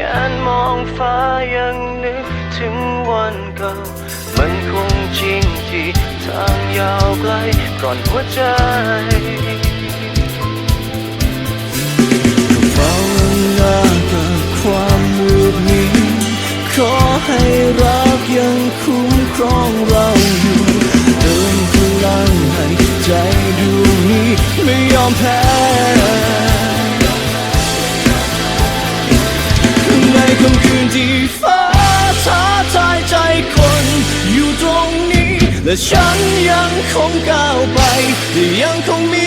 งานมองฟ้ายังนึกถึงวันเก่า มันคงจริงที่ทางยาวไกลก่อนหัวใจเฝ้าหน้ากับความมืดมิดขอให้รักยังคุ้มครองเราอยู่เติมพลังให้ใจดูนี้ไม่ยอมแพ้ ที่ฟ้าท้าทายใจคนอยู่ตรงนี้ และฉันยังคงก้าวไป ยังคงมี